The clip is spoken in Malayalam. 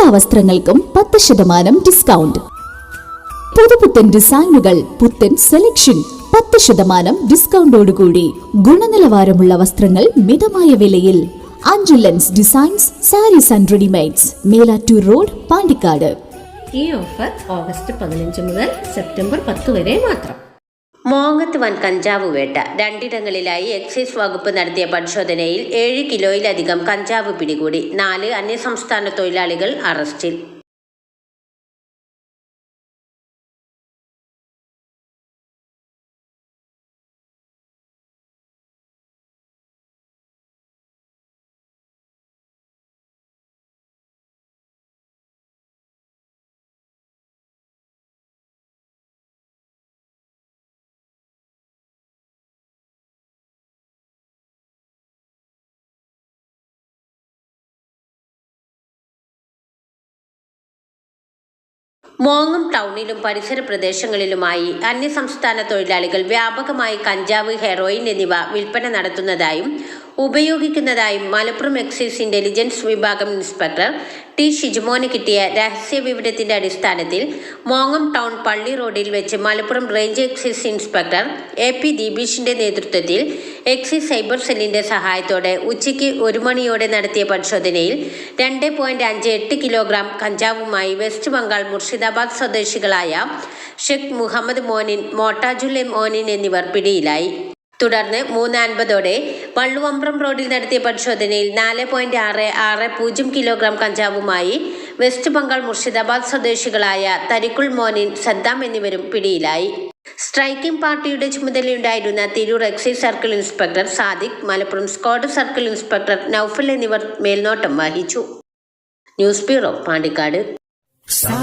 എല്ലാ വസ്ത്രങ്ങൾക്കും പത്ത് ശതമാനം ഡിസ്കൗണ്ട് പുതുപുത്തൻ ഡിസൈനുകൾ പുത്തൻ സെലക്ഷൻ പത്ത് ശതമാനം ഡിസ്കൗണ്ടോടുകൂടി ഗുണനിലവാരമുള്ള വസ്ത്രങ്ങൾ മിതമായ വിലയിൽ. അഞ്ചുലൻസ് designs saris and readymades Melattur road Pandikkad. ഈ ഓഫർ ഓഗസ്റ്റ് പതിനഞ്ച് മുതൽ സെപ്റ്റംബർ പത്ത് വരെ മാത്രം. മോങ്ങത്ത് വൻ കഞ്ചാവ് വേട്ട. രണ്ടിടങ്ങളിലായി എക്സൈസ് വകുപ്പ് നടത്തിയ പരിശോധനയിൽ ഏഴ് കിലോയിലധികം കഞ്ചാവ് പിടികൂടി. നാല് അന്യസംസ്ഥാന തൊഴിലാളികൾ അറസ്റ്റിൽ. മോങ്ങം ടൗണിലും പരിസര പ്രദേശങ്ങളിലുമായി അന്യസംസ്ഥാന തൊഴിലാളികൾ വ്യാപകമായി കഞ്ചാവ് ഹെറോയിൻ എന്നിവ വിൽപ്പന നടത്തുന്നതായും ഉപയോഗിക്കുന്നതായും മലപ്പുറം എക്സൈസ് ഇന്റലിജൻസ് വിഭാഗം ഇൻസ്പെക്ടർ ടി ഷിജുമോന് കിട്ടിയ രഹസ്യ വിവരത്തിന്റെ അടിസ്ഥാനത്തിൽ മോങ്ങം ടൗൺ പള്ളി റോഡിൽ വെച്ച് Malappuram range excise inspector A P ദീപീഷിന്റെ നേതൃത്വത്തിൽ എക്സൈസ് സൈബർ സെല്ലിന്റെ സഹായത്തോടെ ഉച്ചയ്ക്ക് ഒരു മണിയോടെ നടത്തിയ പരിശോധനയിൽ രണ്ട് പോയിന്റ് അഞ്ച് എട്ട് കിലോഗ്രാം കഞ്ചാവുമായി വെസ്റ്റ് ബംഗാൾ മുർഷിദാബാദ് സ്വദേശികളായ ഷെഖ് മുഹമ്മദ് മോനിൻ മോട്ടാജുൽ മോനിൻ എന്നിവർ പിടിയിലായി. തുടർന്ന് മൂന്ന് അൻപതോടെ വള്ളുവമ്പ്രം റോഡിൽ നടത്തിയ പരിശോധനയിൽ നാല് പോയിന്റ് ആറ് ആറ് പൂജ്യം കിലോഗ്രാം കഞ്ചാവുമായി വെസ്റ്റ് ബംഗാൾ മുർഷിദാബാദ് സ്വദേശികളായ തരിക്കുൾ മോനിൻ സദ്ദാം എന്നിവരും പിടിയിലായി. സ്ട്രൈക്കിംഗ് പാർട്ടിയുടെ ചുമതലയുണ്ടായിരുന്ന Tirur excise circle inspector Sadiq Malappuram squad circle inspector Naufal എന്നിവർ മേൽനോട്ടം വഹിച്ചു. News bureau Pandikkad. സാ